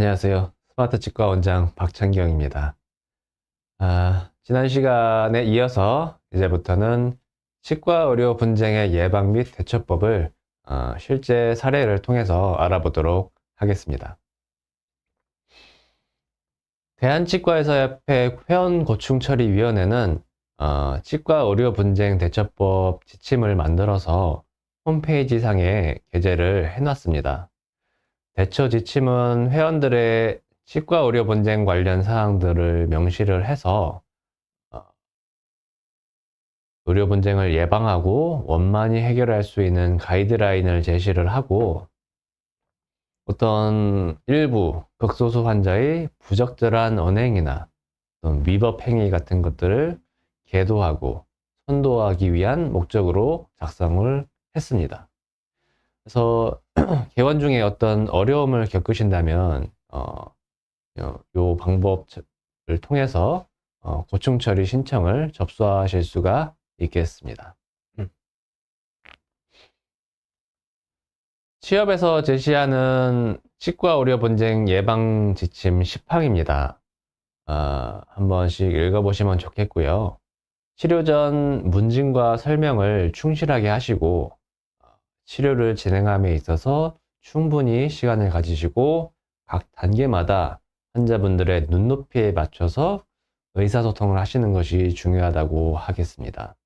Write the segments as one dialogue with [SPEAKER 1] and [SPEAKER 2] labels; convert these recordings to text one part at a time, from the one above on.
[SPEAKER 1] 안녕하세요. 스마트 치과 원장 박찬경입니다. 아, 지난 시간에 이어서 이제부터는 치과 의료 분쟁의 예방 및 대처법을 어, 실제 사례를 통해서 알아보도록 하겠습니다. 대한치과의사협회 회원고충처리위원회는 어, 치과 의료 분쟁 대처법 지침을 만들어서 홈페이지 상에 게재를 해놨습니다. 대처 지침은 회원들의 치과 의료 분쟁 관련 사항들을 명시를 해서 어, 의료 분쟁을 예방하고 원만히 해결할 수 있는 가이드라인을 제시를 하고 어떤 일부 극소수 환자의 부적절한 언행이나 어떤 위법 행위 같은 것들을 계도하고 선도하기 위한 목적으로 작성을 했습니다. 그래서 개원 중에 어떤 어려움을 겪으신다면 어, 요, 요 방법을 통해서 어, 고충 처리 신청을 접수하실 수가 있겠습니다. 취업에서 제시하는 치과 의료 분쟁 예방 지침 10항입니다. 아, 한 번씩 읽어보시면 좋겠고요. 치료 전 문진과 설명을 충실하게 하시고 치료를 진행함에 있어서 충분히 시간을 가지시고 각 단계마다 환자분들의 눈높이에 맞춰서 의사소통을 하시는 것이 중요하다고 하겠습니다.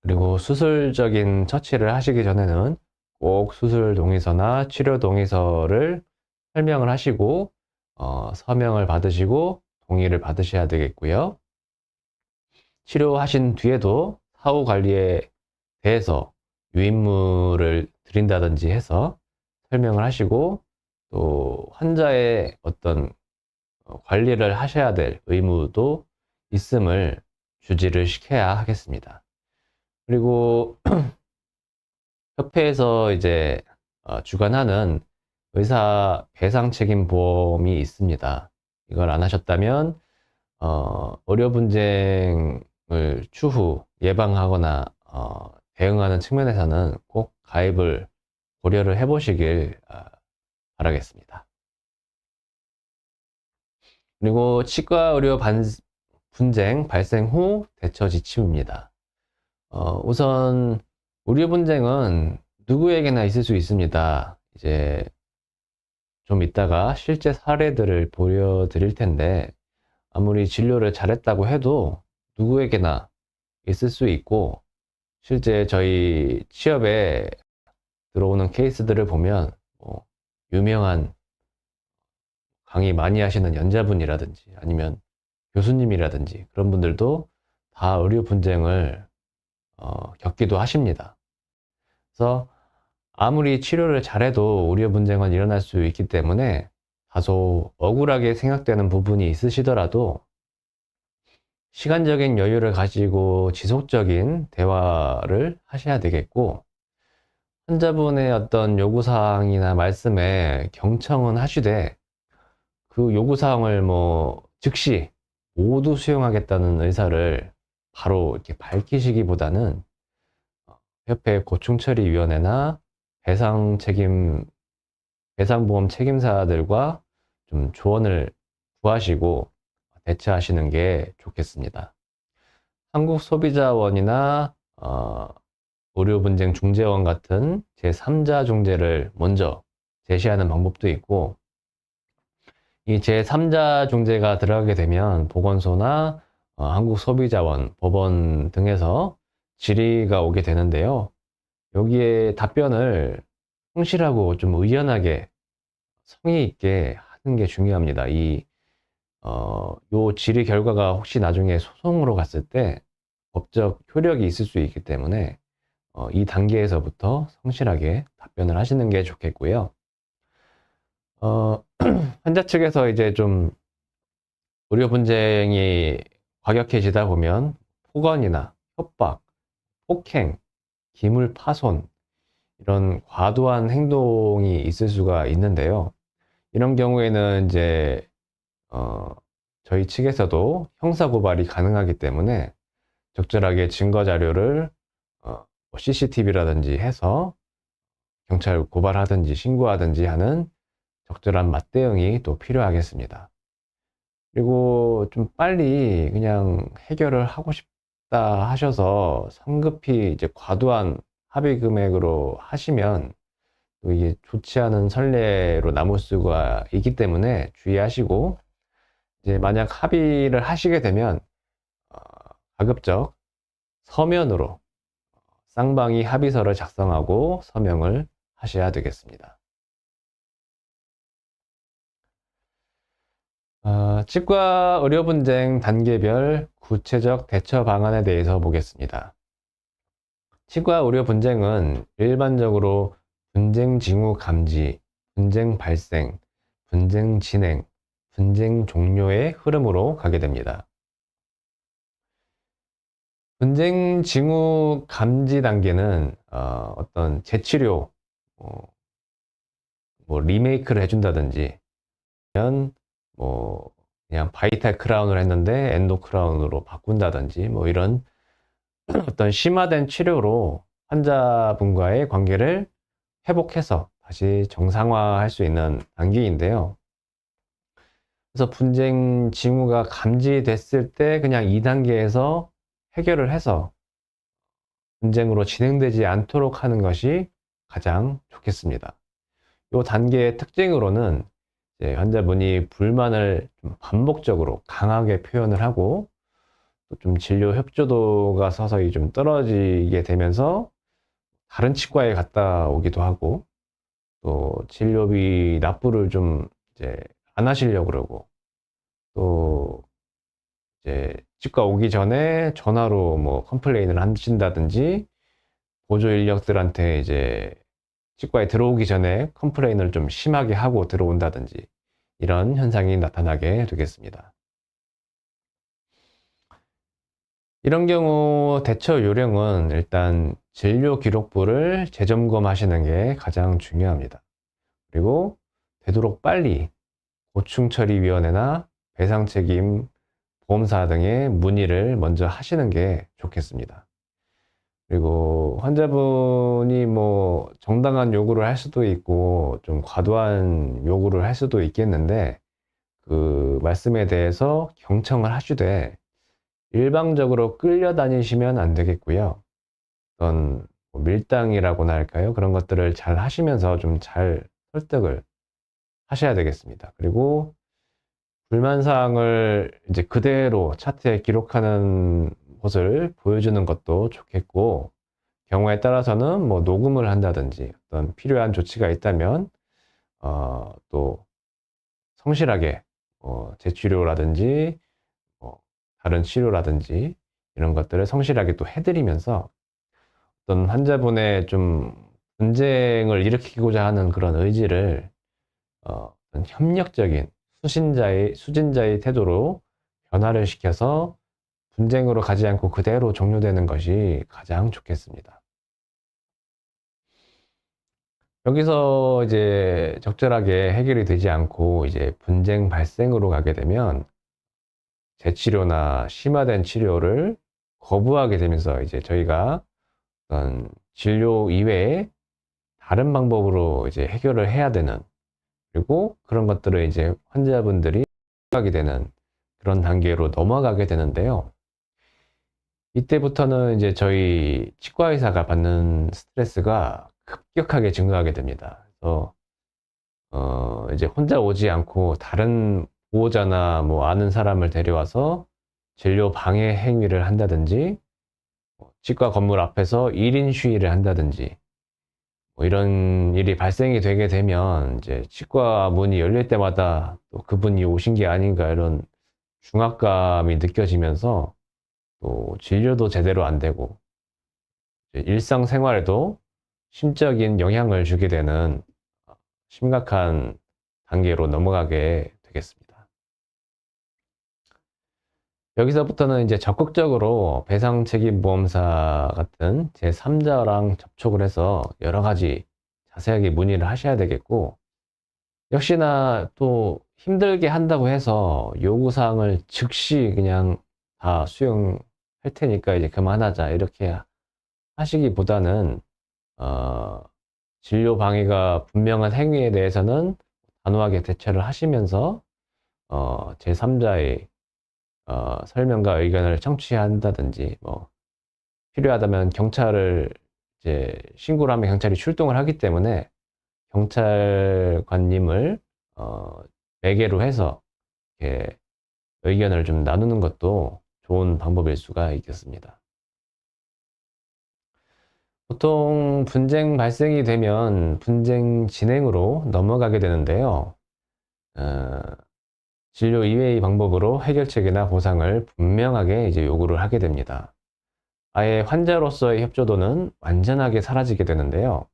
[SPEAKER 1] 그리고 수술적인 처치를 하시기 전에는 꼭 수술 동의서나 치료 동의서를 설명을 하시고 어, 서명을 받으시고 동의를 받으셔야 되겠고요. 치료하신 뒤에도 사후 관리에 대해서 유인물을 드린다든지 해서 설명을 하시고 또 환자의 어떤 관리를 하셔야 될 의무도 있음을 주지를 시켜야 하겠습니다. 그리고 협회에서 이제 어, 주관하는 의사 배상 책임 보험이 있습니다. 이걸 안 하셨다면 어, 의료 분쟁을 추후 예방하거나 어, 대응하는 측면에서는 꼭 가입을 고려를 해보시길 아, 바라겠습니다. 그리고 치과 의료 반, 분쟁 발생 후 대처 지침입니다. 어, 우선 의료 분쟁은 누구에게나 있을 수 있습니다. 이제 좀 이따가 실제 사례들을 보여드릴 텐데 아무리 진료를 잘했다고 해도 누구에게나 있을 수 있고 실제 저희 취업에 들어오는 케이스들을 보면 뭐 유명한 강의 많이 하시는 연자분이라든지 아니면 교수님이라든지 그런 분들도 다 의료 분쟁을 어, 겪기도 하십니다. 그래서 아무리 치료를 잘해도 의료 분쟁은 일어날 수 있기 때문에 다소 억울하게 생각되는 부분이 있으시더라도 시간적인 여유를 가지고 지속적인 대화를 하셔야 되겠고, 환자분의 어떤 요구사항이나 말씀에 경청은 하시되, 그 요구사항을 뭐, 즉시 모두 수용하겠다는 의사를 바로 이렇게 밝히시기보다는, 협회 고충처리위원회나 배상 책임, 배상보험 책임사들과 좀 조언을 구하시고, 대처하시는 게 좋겠습니다. 한국소비자원이나 어, 의료분쟁 중재원 같은 제3자 중재를 먼저 제시하는 방법도 있고 이 제3자 중재가 들어가게 되면 보건소나 어, 한국소비자원, 법원 등에서 질의가 오게 되는데요. 여기에 답변을 성실하고 좀 의연하게 성의 있게 하는 게 중요합니다. 이 어, 요 질의 결과가 혹시 나중에 소송으로 갔을 때 법적 효력이 있을 수 있기 때문에 어, 이 단계에서부터 성실하게 답변을 하시는 게 좋겠고요. 어, 환자 측에서 이제 좀 의료 분쟁이 과격해지다 보면 폭언이나 협박, 폭행, 기물 파손 이런 과도한 행동이 있을 수가 있는데요. 이런 경우에는 이제 어, 저희 측에서도 형사 고발이 가능하기 때문에 적절하게 증거 자료를 어, CCTV라든지 해서 경찰 고발하든지 신고하든지 하는 적절한 맞대응이 또 필요하겠습니다. 그리고 좀 빨리 그냥 해결을 하고 싶다 하셔서 성급히 이제 과도한 합의 금액으로 하시면 또 이게 좋지 않은 선례로 남을 수가 있기 때문에 주의하시고 이제 만약 합의를 하시게 되면 어, 가급적 서면으로 쌍방이 합의서를 작성하고 서명을 하셔야 되겠습니다. 어, 치과 의료 분쟁 단계별 구체적 대처 방안에 대해서 보겠습니다. 치과 의료 분쟁은 일반적으로 분쟁 징후 감지, 분쟁 발생, 분쟁 진행, 분쟁 종료의 흐름으로 가게 됩니다. 분쟁 징후 감지 단계는 어, 떤 재치료, 어, 뭐 리메이크를 해준다든지, 뭐 그냥 바이탈 크라운을 했는데 엔도 크라운으로 바꾼다든지 뭐 이런 어떤 심화된 치료로 환자분과의 관계를 회복해서 다시 정상화할 수 있는 단계인데요. 그래서 분쟁 징후가 감지됐을 때 그냥 2단계에서 해결을 해서 분쟁으로 진행되지 않도록 하는 것이 가장 좋겠습니다. 이 단계의 특징으로는 환자분이 불만을 좀 반복적으로 강하게 표현을 하고 좀 진료 협조도가 서서히 좀 떨어지게 되면서 다른 치과에 갔다 오기도 하고 또 진료비 납부를 좀 이제 안 하시려고 그러고 또 이제 치과 오기 전에 전화로 뭐 컴플레인을 하신다든지 보조 인력들한테 이제 치과에 들어오기 전에 컴플레인을 좀 심하게 하고 들어온다든지 이런 현상이 나타나게 되겠습니다. 이런 경우 대처 요령은 일단 진료 기록부를 재점검하시는 게 가장 중요합니다. 그리고 되도록 빨리 고충처리위원회나 배상책임 보험사 등의 문의를 먼저 하시는 게 좋겠습니다. 그리고 환자분이 뭐 정당한 요구를 할 수도 있고 좀 과도한 요구를 할 수도 있겠는데 그 말씀에 대해서 경청을 하시되 일방적으로 끌려다니시면 안 되겠고요. 어떤 뭐 밀당이라고나 할까요? 그런 것들을 잘 하시면서 좀 잘 설득을 하셔야 되겠습니다. 그리고 불만사항을 이제 그대로 차트에 기록하는 것을 보여주는 것도 좋겠고 경우에 따라서는 뭐 녹음을 한다든지 어떤 필요한 조치가 있다면 어, 또 성실하게 어, 재치료라든지 뭐 다른 치료라든지 이런 것들을 성실하게 또 해드리면서 어떤 환자분의 좀 분쟁을 일으키고자 하는 그런 의지를 어, 협력적인 수신자의 수진자의 태도로 변화를 시켜서 분쟁으로 가지 않고 그대로 종료되는 것이 가장 좋겠습니다. 여기서 이제 적절하게 해결이 되지 않고 이제 분쟁 발생으로 가게 되면 재치료나 심화된 치료를 거부하게 되면서 이제 저희가 어떤 진료 이외에 다른 방법으로 이제 해결을 해야 되는 그리고 그런 것들을 이제 환자분들이 하게 되는 그런 단계로 넘어가게 되는데요. 이때부터는 이제 저희 치과 의사가 받는 스트레스가 급격하게 증가하게 됩니다. 그래서 어 이제 혼자 오지 않고 다른 보호자나 뭐 아는 사람을 데려와서 진료 방해 행위를 한다든지 뭐 치과 건물 앞에서 1인 시위를 한다든지 뭐 이런 일이 발생이 되게 되면 이제 치과 문이 열릴 때마다 또 그분이 오신 게 아닌가 이런 중압감이 느껴지면서 또 진료도 제대로 안 되고 일상생활에도 심적인 영향을 주게 되는 심각한 단계로 넘어가게 되겠습니다. 여기서부터는 이제 적극적으로 배상 책임 보험사 같은 제3자랑 접촉을 해서 여러 가지 자세하게 문의를 하셔야 되겠고, 역시나 또 힘들게 한다고 해서 요구사항을 즉시 그냥 다 수용 할 테니까 이제 그만하자. 이렇게 하시기보다는 어, 진료 방해가 분명한 행위에 대해서는 단호하게 대처를 하시면서 어, 제3자의 어, 설명과 의견을 청취한다든지 뭐 필요하다면 경찰을 이제 신고를 하면 경찰이 출동을 하기 때문에 경찰관님을 어, 매개로 해서 이렇게 의견을 좀 나누는 것도 좋은 방법일 수가 있겠습니다. 보통 분쟁 발생이 되면 분쟁 진행으로 넘어가게 되는데요. 어, 진료 이외의 방법으로 해결책이나 보상을 분명하게 이제 요구를 하게 됩니다. 아예 환자로서의 협조도는 완전하게 사라지게 되는데요.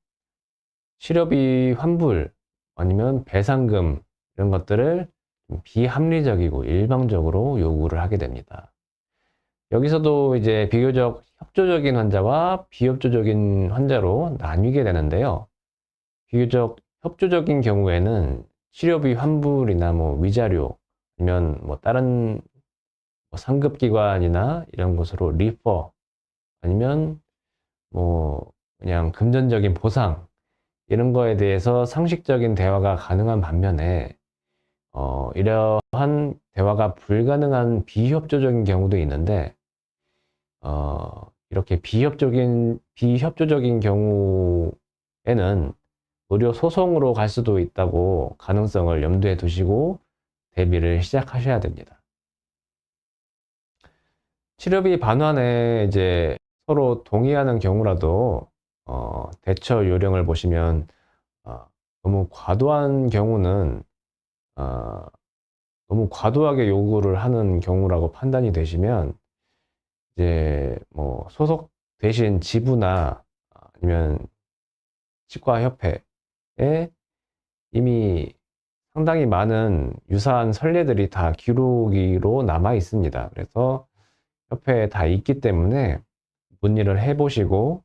[SPEAKER 1] 치료비 환불 아니면 배상금 이런 것들을 좀 비합리적이고 일방적으로 요구를 하게 됩니다. 여기서도 이제 비교적 협조적인 환자와 비협조적인 환자로 나뉘게 되는데요. 비교적 협조적인 경우에는 치료비 환불이나 뭐 위자료 아니면 뭐 다른 뭐 상급기관이나 이런 곳으로 리퍼 아니면 뭐 그냥 금전적인 보상 이런 거에 대해서 상식적인 대화가 가능한 반면에 어, 이러한 대화가 불가능한 비협조적인 경우도 있는데 어, 이렇게 비협조적인 비협조적인 경우에는 의료 소송으로 갈 수도 있다고 가능성을 염두에 두시고 대비를 시작하셔야 됩니다. 치료비 반환에 이제 서로 동의하는 경우라도 어, 대처 요령을 보시면 어, 너무 과도한 경우는 어, 너무 과도하게 요구를 하는 경우라고 판단이 되시면 이제 뭐 소속 대신 지부나 아니면 치과협회에 이미 상당히 많은 유사한 선례들이 다 기록으로 남아 있습니다. 그래서 협회에 다 있기 때문에 문의를 해보시고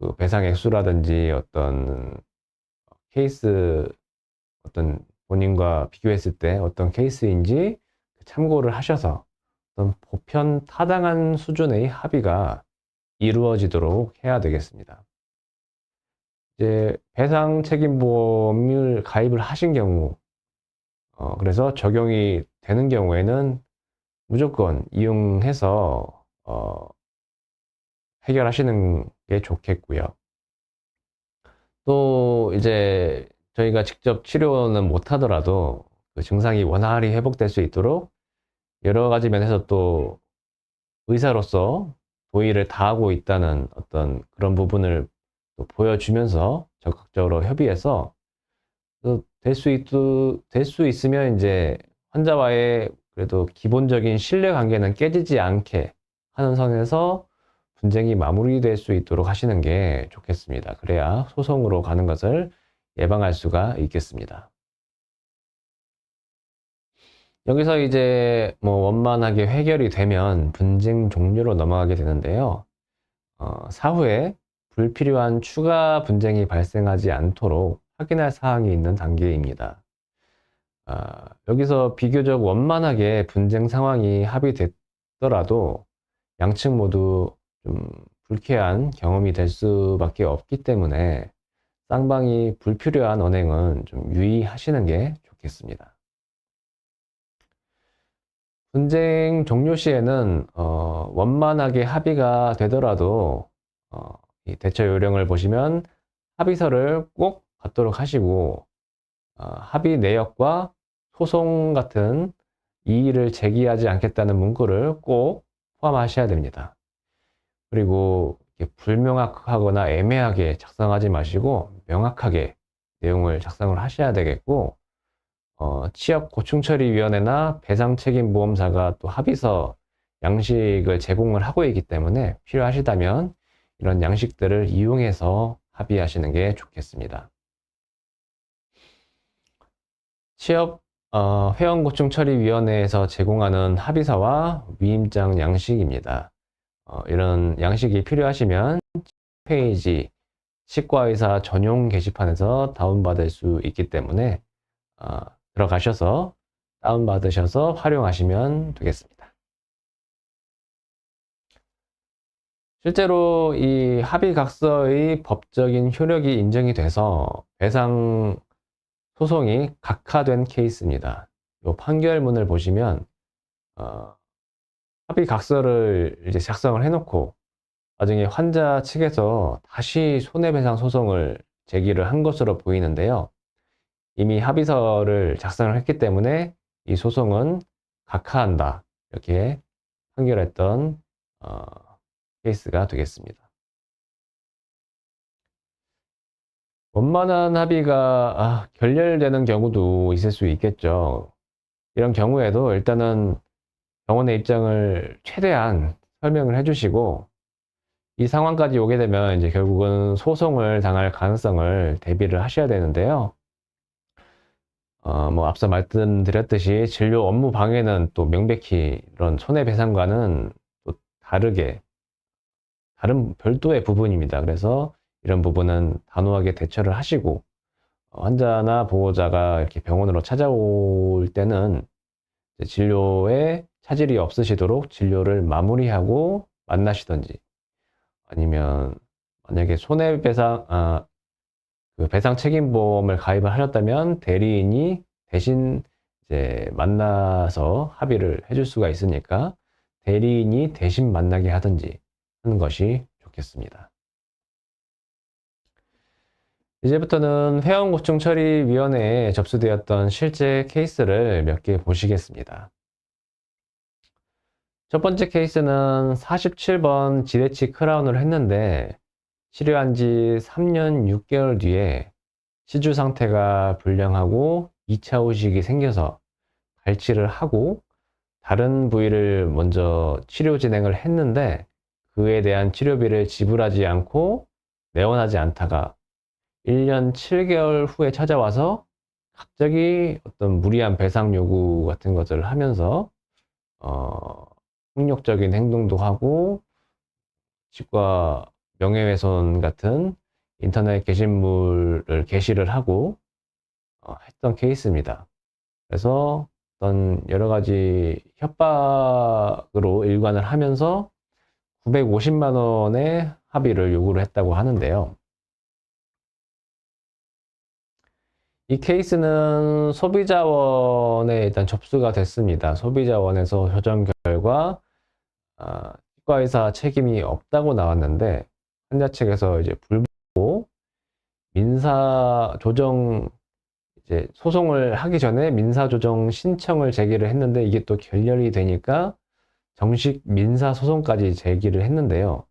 [SPEAKER 1] 그 배상 액수라든지 어떤 케이스 어떤 본인과 비교했을 때 어떤 케이스인지 참고를 하셔서 보편 타당한 수준의 합의가 이루어지도록 해야 되겠습니다. 이제 배상 책임 보험을 가입을 하신 경우, 어, 그래서 적용이 되는 경우에는 무조건 이용해서 어, 해결하시는 게 좋겠고요. 또 이제 저희가 직접 치료는 못 하더라도 그 증상이 원활히 회복될 수 있도록 여러 가지 면에서 또 의사로서 도의를 다하고 있다는 어떤 그런 부분을 또 보여주면서 적극적으로 협의해서 될수 있, 될수 있으면 이제 환자와의 그래도 기본적인 신뢰 관계는 깨지지 않게 하는 선에서 분쟁이 마무리될 수 있도록 하시는 게 좋겠습니다. 그래야 소송으로 가는 것을 예방할 수가 있겠습니다. 여기서 이제 뭐 원만하게 해결이 되면 분쟁 종료로 넘어가게 되는데요. 어, 사후에 불필요한 추가 분쟁이 발생하지 않도록 확인할 사항이 있는 단계입니다. 아, 여기서 비교적 원만하게 분쟁 상황이 합의됐더라도 양측 모두 좀 불쾌한 경험이 될 수밖에 없기 때문에 쌍방이 불필요한 언행은 좀 유의하시는 게 좋겠습니다. 분쟁 종료 시에는 어, 원만하게 합의가 되더라도 어, 이 대처 요령을 보시면 합의서를 꼭 받도록 하시고 어, 합의 내역과 소송 같은 이의를 제기하지 않겠다는 문구를 꼭 포함하셔야 됩니다. 그리고 불명확하거나 애매하게 작성하지 마시고 명확하게 내용을 작성을 하셔야 되겠고 어, 취업 고충처리위원회나 배상 책임 보험사가 또 합의서 양식을 제공을 하고 있기 때문에 필요하시다면 이런 양식들을 이용해서 합의하시는 게 좋겠습니다. 취업 어, 회원 고충 처리 위원회에서 제공하는 합의서와 위임장 양식입니다. 어, 이런 양식이 필요하시면 페이지 치과의사 전용 게시판에서 다운받을 수 있기 때문에 어, 들어가셔서 다운받으셔서 활용하시면 되겠습니다. 실제로 이 합의각서의 법적인 효력이 인정이 돼서 배상 소송이 각하된 케이스입니다. 이 판결문을 보시면 어, 합의각서를 이제 작성을 해놓고 나중에 환자 측에서 다시 손해배상 소송을 제기를 한 것으로 보이는데요. 이미 합의서를 작성을 했기 때문에 이 소송은 각하한다 이렇게 판결했던 어, 케이스가 되겠습니다. 원만한 합의가 아, 결렬되는 경우도 있을 수 있겠죠. 이런 경우에도 일단은 병원의 입장을 최대한 설명을 해주시고 이 상황까지 오게 되면 이제 결국은 소송을 당할 가능성을 대비를 하셔야 되는데요. 어, 뭐 앞서 말씀드렸듯이 진료 업무 방해는 또 명백히 이런 손해배상과는 또 다르게 다른 별도의 부분입니다. 그래서 이런 부분은 단호하게 대처를 하시고 어, 환자나 보호자가 이렇게 병원으로 찾아올 때는 진료에 차질이 없으시도록 진료를 마무리하고 만나시던지 아니면 만약에 손해배상 아, 그 배상 책임보험을 가입을 하셨다면 대리인이 대신 이제 만나서 합의를 해줄 수가 있으니까 대리인이 대신 만나게 하든지 하는 것이 좋겠습니다. 이제부터는 회원고충처리위원회에 접수되었던 실제 케이스를 몇 개 보시겠습니다. 첫 번째 케이스는 47번 지레치 크라운을 했는데 치료한 지 3년 6개월 뒤에 시주 상태가 불량하고 2차 후식이 생겨서 발치를 하고 다른 부위를 먼저 치료 진행을 했는데 그에 대한 치료비를 지불하지 않고 내원하지 않다가 1년 7개월 후에 찾아와서 갑자기 어떤 무리한 배상 요구 같은 것을 하면서 어, 폭력적인 행동도 하고 치과 명예훼손 같은 인터넷 게시물을 게시를 하고 어, 했던 케이스입니다. 그래서 어떤 여러 가지 협박으로 일관을 하면서 950만 원의 합의를 요구를 했다고 하는데요. 이 케이스는 소비자원에 일단 접수가 됐습니다. 소비자원에서 조정 결과 아, 치과의사 책임이 없다고 나왔는데 환자 측에서 이제 불보고 민사 조정 이제 소송을 하기 전에 민사 조정 신청을 제기를 했는데 이게 또 결렬이 되니까 정식 민사 소송까지 제기를 했는데요.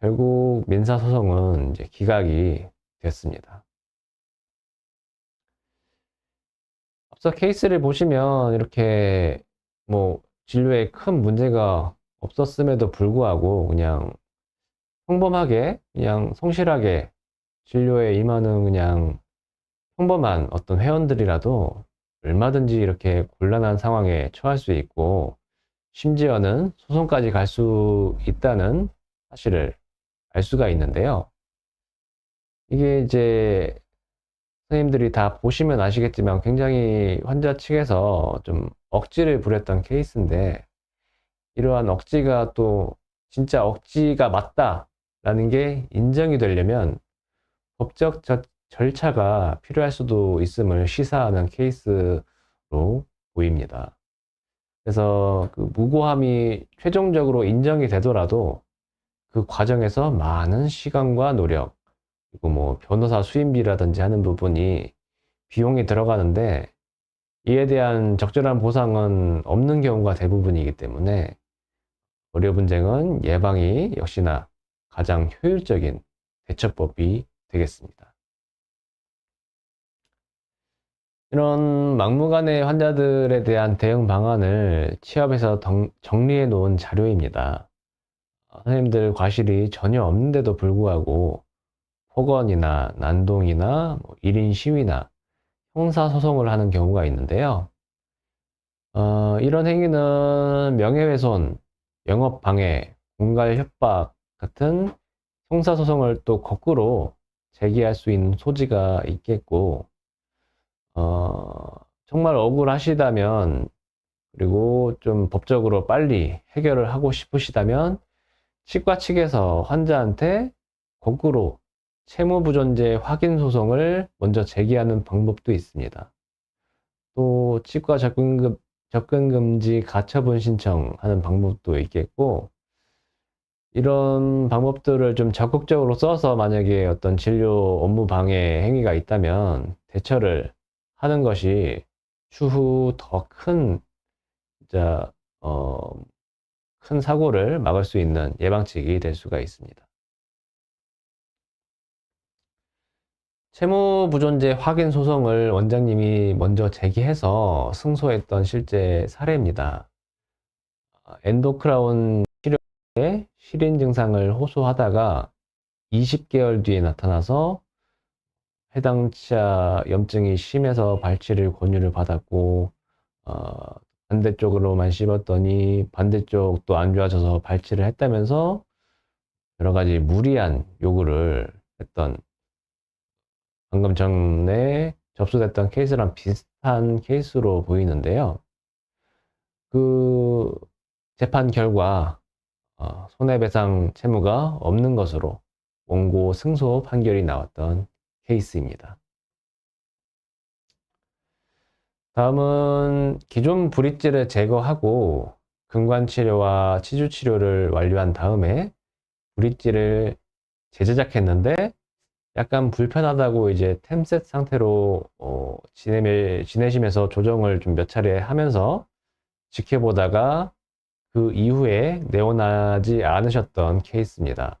[SPEAKER 1] 결국 민사 소송은 이제 기각이 됐습니다. 앞서 케이스를 보시면 이렇게 뭐 진료에 큰 문제가 없었음에도 불구하고 그냥 평범하게 그냥 성실하게 진료에 임하는 그냥 평범한 어떤 회원들이라도 얼마든지 이렇게 곤란한 상황에 처할 수 있고 심지어는 소송까지 갈 수 있다는 사실을 알 수가 있는데요. 이게 이제 선생님들이 다 보시면 아시겠지만 굉장히 환자 측에서 좀 억지를 부렸던 케이스인데 이러한 억지가 또 진짜 억지가 맞다 라는 게 인정이 되려면 법적 저, 절차가 필요할 수도 있음을 시사하는 케이스로 보입니다. 그래서 그 무고함이 최종적으로 인정이 되더라도 그 과정에서 많은 시간과 노력, 그리고 뭐 변호사 수임비라든지 하는 부분이 비용이 들어가는데 이에 대한 적절한 보상은 없는 경우가 대부분이기 때문에 의료 분쟁은 예방이 역시나 가장 효율적인 대처법이 되겠습니다. 이런 막무가내 환자들에 대한 대응 방안을 취업에서 정리해 놓은 자료입니다. 선생님들 과실이 전혀 없는데도 불구하고 폭언이나 난동이나 1인 뭐 시위나 형사소송을 하는 경우가 있는데요. 어, 이런 행위는 명예훼손, 영업방해, 공갈 협박 같은 형사소송을 또 거꾸로 제기할 수 있는 소지가 있겠고, 어, 정말 억울하시다면 그리고 좀 법적으로 빨리 해결을 하고 싶으시다면 치과 측에서 환자한테 거꾸로 채무부존재 확인 소송을 먼저 제기하는 방법도 있습니다. 또 치과 접근금, 접근금지 가처분 신청하는 방법도 있겠고 이런 방법들을 좀 적극적으로 써서 만약에 어떤 진료 업무 방해 행위가 있다면 대처를 하는 것이 추후 더큰 진짜 어, 큰 사고를 막을 수 있는 예방책이 될 수가 있습니다. 채무부존재 확인 소송을 원장님이 먼저 제기해서 승소했던 실제 사례입니다. 엔도크라운 치료에 실인 증상을 호소하다가 20개월 뒤에 나타나서 해당 치아 염증이 심해서 발치를 권유를 받았고 어, 반대쪽으로만 씹었더니 반대쪽도 안 좋아져서 발치를 했다면서 여러 가지 무리한 요구를 했던 방금 전에 접수됐던 케이스랑 비슷한 케이스로 보이는데요. 그 재판 결과 어, 손해배상 채무가 없는 것으로 원고 승소 판결이 나왔던 케이스입니다. 다음은 기존 브릿지를 제거하고 근관 치료와 치주 치료를 완료한 다음에 브릿지를 재제작했는데 약간 불편하다고 이제 템셋 상태로 어, 지내, 지내시면서 조정을 좀 몇 차례 하면서 지켜보다가 그 이후에 내원하지 않으셨던 케이스입니다.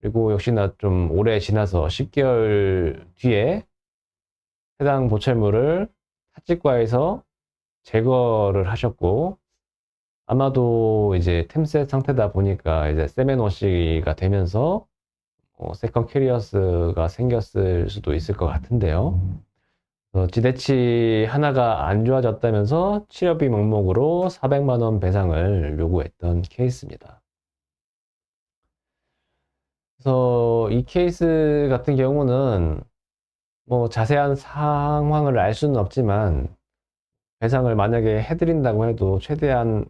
[SPEAKER 1] 그리고 역시나 좀 오래 지나서 10개월 뒤에 해당 보철물을 타치과에서 제거를 하셨고 아마도 이제 템셋 상태다 보니까 이제 세멘워시가 되면서 어, 세컨 캐리어스가 생겼을 수도 있을 것 같은데요. 어, 지대치 하나가 안 좋아졌다면서 치료비 명목으로 400만 원 배상을 요구했던 케이스입니다. 그래서 이 케이스 같은 경우는 뭐 자세한 상황을 알 수는 없지만 배상을 만약에 해드린다고 해도 최대한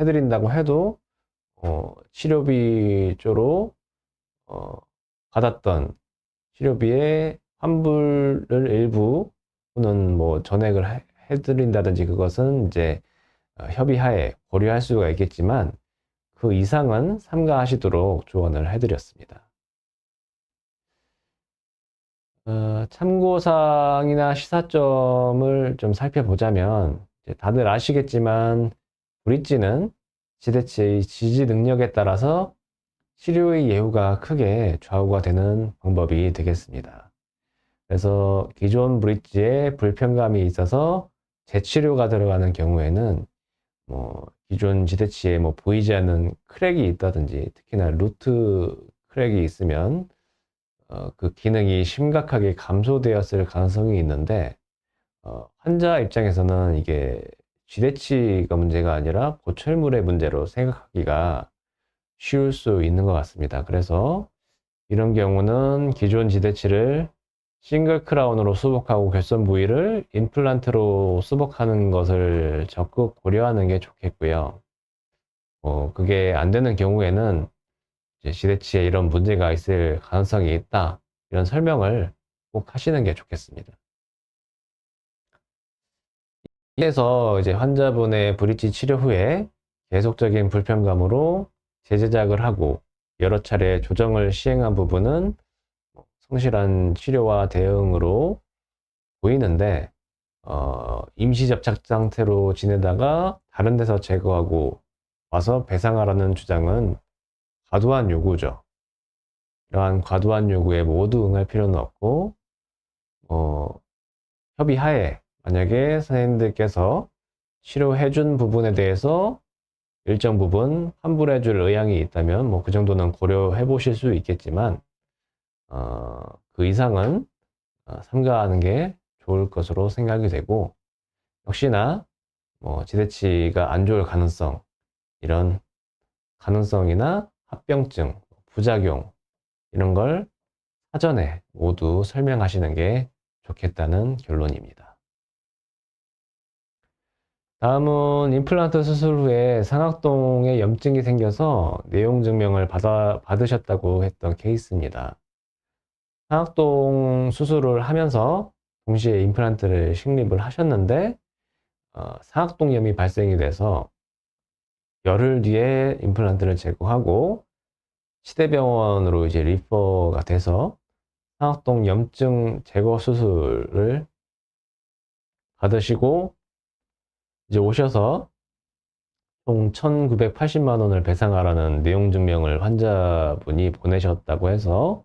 [SPEAKER 1] 해드린다고 해도 어, 치료비 쪽으로 어, 받았던 치료비의 환불을 일부 또는 뭐 전액을 해, 해드린다든지 그것은 이제 어, 협의하에 고려할 수가 있겠지만 그 이상은 삼가하시도록 조언을 해드렸습니다. 어, 참고사항이나 시사점을 좀 살펴보자면 다들 아시겠지만 브릿지는 지대치의 지지 능력에 따라서 치료의 예후가 크게 좌우가 되는 방법이 되겠습니다. 그래서 기존 브릿지에 불편감이 있어서 재치료가 들어가는 경우에는 뭐 기존 지대치에 뭐 보이지 않는 크랙이 있다든지 특히나 루트 크랙이 있으면 어, 그 기능이 심각하게 감소되었을 가능성이 있는데 어, 환자 입장에서는 이게 지대치가 문제가 아니라 보철물의 문제로 생각하기가 쉬울 수 있는 것 같습니다. 그래서 이런 경우는 기존 지대치를 싱글 크라운으로 수복하고 결선 부위를 임플란트로 수복하는 것을 적극 고려하는 게 좋겠고요. 어, 그게 안 되는 경우에는 지대치에 이런 문제가 있을 가능성이 있다. 이런 설명을 꼭 하시는 게 좋겠습니다. 이래서 이제 환자분의 브릿지 치료 후에 계속적인 불편감으로 재제작을 하고 여러 차례 조정을 시행한 부분은 성실한 치료와 대응으로 보이는데 어, 임시 접착 상태로 지내다가 다른 데서 제거하고 와서 배상하라는 주장은 과도한 요구죠. 이러한 과도한 요구에 모두 응할 필요는 없고 어, 협의하에 만약에 선생님들께서 치료해준 부분에 대해서 일정 부분 환불해 줄 의향이 있다면 뭐 그 정도는 고려해 보실 수 있겠지만 어, 그 이상은 어, 삼가하는 게 좋을 것으로 생각이 되고 역시나 뭐 지대치가 안 좋을 가능성 이런 가능성이나 합병증, 부작용 이런 걸 사전에 모두 설명하시는 게 좋겠다는 결론입니다. 다음은 임플란트 수술 후에 상악동에 염증이 생겨서 내용 증명을 받아, 받으셨다고 했던 케이스입니다. 상악동 수술을 하면서 동시에 임플란트를 식립을 하셨는데 어, 상악동염이 발생이 돼서 열흘 뒤에 임플란트를 제거하고 시대병원으로 이제 리퍼가 돼서 상악동 염증 제거 수술을 받으시고 이제 오셔서 총 1980만 원을 배상하라는 내용 증명을 환자분이 보내셨다고 해서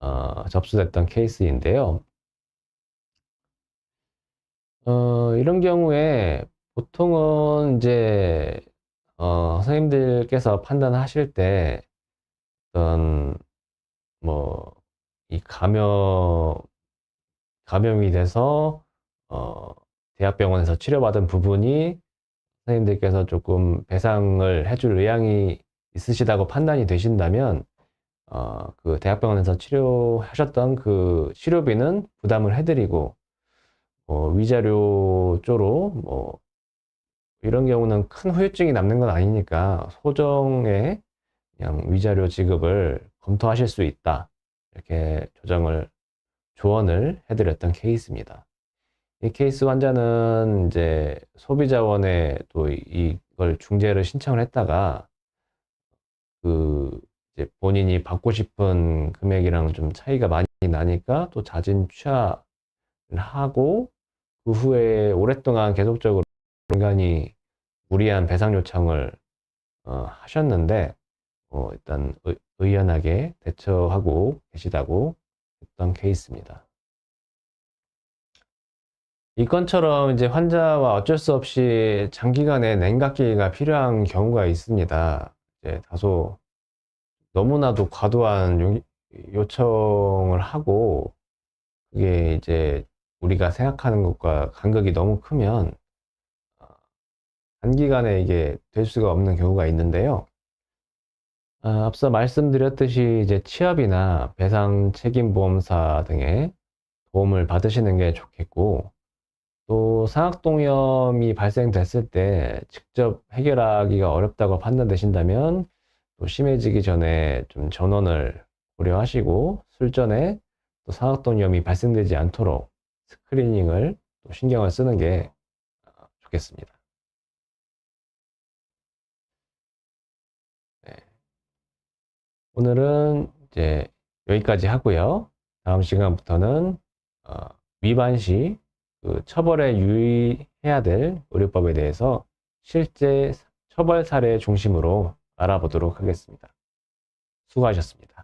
[SPEAKER 1] 어, 접수됐던 케이스인데요. 어, 이런 경우에 보통은 이제 어, 선생님들께서 판단하실 때 어떤 뭐 이 감염 감염이 돼서 어, 대학병원에서 치료받은 부분이 선생님들께서 조금 배상을 해줄 의향이 있으시다고 판단이 되신다면 어, 그 대학병원에서 치료하셨던 그 치료비는 부담을 해드리고 어, 위자료 쪽으로 뭐 이런 경우는 큰 후유증이 남는 건 아니니까 소정의 그냥 위자료 지급을 검토하실 수 있다 이렇게 조정을 조언을 해드렸던 케이스입니다. 이 케이스 환자는 이제 소비자원에 또 이걸 중재를 신청을 했다가 그 이제 본인이 받고 싶은 금액이랑 좀 차이가 많이 나니까 또 자진 취하를 하고 그 후에 오랫동안 계속적으로 인간이 무리한 배상 요청을 어, 하셨는데 어, 일단 의, 의연하게 대처하고 계시다고 했던 케이스입니다. 이 건처럼 이제 환자와 어쩔 수 없이 장기간의 냉각기가 필요한 경우가 있습니다. 이제 다소 너무나도 과도한 요, 요청을 하고 그게 이제 우리가 생각하는 것과 간극이 너무 크면 어, 단기간에 이게 될 수가 없는 경우가 있는데요. 아, 앞서 말씀드렸듯이 이제 취업이나 배상 책임보험사 등의 도움을 받으시는 게 좋겠고 또 상악동염이 발생됐을 때 직접 해결하기가 어렵다고 판단되신다면 또 심해지기 전에 좀 전원을 고려하시고 술전에 또 상악동염이 발생되지 않도록 스크리닝을 또 신경을 쓰는 게 어, 좋겠습니다. 네. 오늘은 이제 여기까지 하고요. 다음 시간부터는 어, 위반 시 그 처벌에 유의해야 될 의료법에 대해서 실제 처벌 사례 중심으로 알아보도록 하겠습니다. 수고하셨습니다.